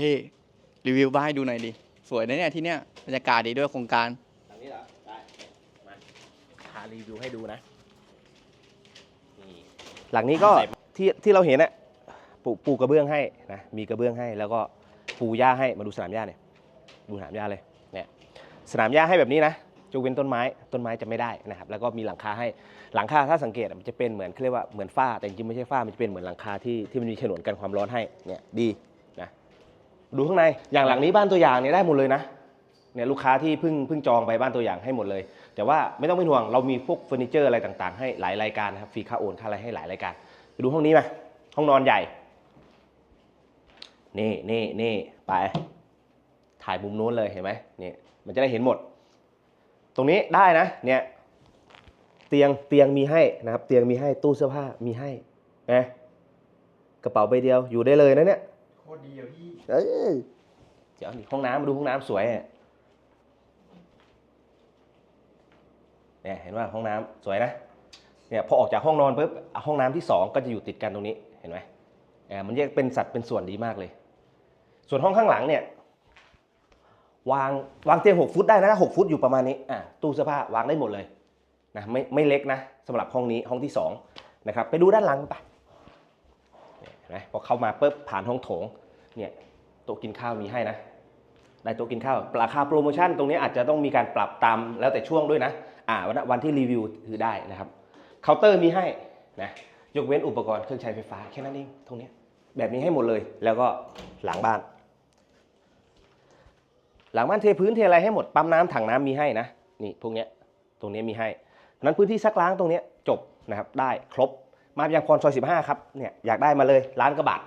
พี่รีวิวบ้านให้ดูหน่อยดิ สวยนะเนี่ยที่เนี้ยบรรยากาศดีด้วยโครงการหลังนี้เหรอ ได้ มาพารีวิวให้ดูนะ นี่ หลังนี้ก็ที่ที่เราเห็นน่ะปูปูกระเบื้องให้นะ มีกระเบื้องให้ แล้วก็ปูหญ้าให้ มาดูสนามหญ้าเนี่ยดูสนามหญ้าเลย เนี่ย สนามหญ้าให้แบบนี้นะยกเว้นต้นไม้ ต้นไม้จะไม่ได้นะครับ แล้วก็มีหลังคาให้ หลังคาถ้าสังเกตอะมันจะเป็นเหมือนเขาเรียกว่าเหมือนฝ้า แต่จริงๆไม่ใช่ฝ้า มันจะเป็นเหมือนหลังคาที่ที่มันมีฉนวนกันความร้อนให้ เนี่ย ดีนะ ดูข้างในอย่างหลังนี้บ้านตัวอย่างเนี่ยได้หมดเลยนะเนี่ยลูกค้าที่เพิ่งเพิ่งจองไปบ้านตัวอย่างให้หมดเลย แต่ว่าไม่ต้องเป็นห่วงเรามีพวกเฟอร์นิเจอร์อะไรต่างๆ ให้หลายรายการนะครับฟรีค่าโอนค่าอะไรให้หลายรายการไปดูห้องนี้ไหมห้องนอนใหญ่ นี่นี่นี่ไป ถ่ายมุมโน้นเลยเห็นไหมนี่มันจะได้เห็นหมด ตรงนี้ได้นะเนี่ยเตียงเตียงมีให้นะครับ เตียงมีให้ตู้เสื้อผ้ามีให้นะกระเป๋าใบเดียวอยู่ได้เลยนะเนี่ย ตรดีอะพี่เออเดี๋ยวนี่ห้องน้ำมาดูห้องน้ำสวยอะเนี่ยเห็นว่าห้องน้ำสวยนะเนี่ยพอออกจากห้องนอนปุ๊บห้องน้ำที่สองก็จะอยู่ติดกันตรงนี้เห็นไหมเออมันแยกเป็นสัดเป็นส่วนดีมากเลย ส่วนห้องข้างหลังเนี่ยวางวางเตียงหกฟุตได้นะหกฟุตอยู่ประมาณนี้อะตู้เสื้อผ้าวางได้หมดเลยนะไม่ไม่เล็กนะสำหรับห้องนี้ห้องที่สองนะครับไปดูด้านหลังไปเนี่ยเห็นไหมพอเข้ามาปุ๊บผ่านห้องโถงเนี่ยโต๊ะกินข้าวมีให้นะได้โต๊ะกินข้าวราคาโปรโมชั่นตรงนี้อาจจะต้องมีการปรับตามแล้วแต่ช่วงด้วยนะอ่าวันวันที่รีวิวคือได้นะครับเคาน์เตอร์มีให้นะยกเว้นอุปกรณ์เครื่องใช้ไฟฟ้าแค่นั้นเองตรงนี้แบบนี้ให้หมดเลยแล้วก็หลังบ้าน หลังบ้านเทพื้นเทอะไรให้หมดปั๊มน้ำถังน้ำมีให้นะนี่พวกเนี้ยตรงนี้มีให้นั้นพื้นที่ซักล้างตรงนี้จบนะครับได้ครบ มาอย่างพรซอย15 ครับเนี่ยอยากได้มาเลยล้านกว่าบาท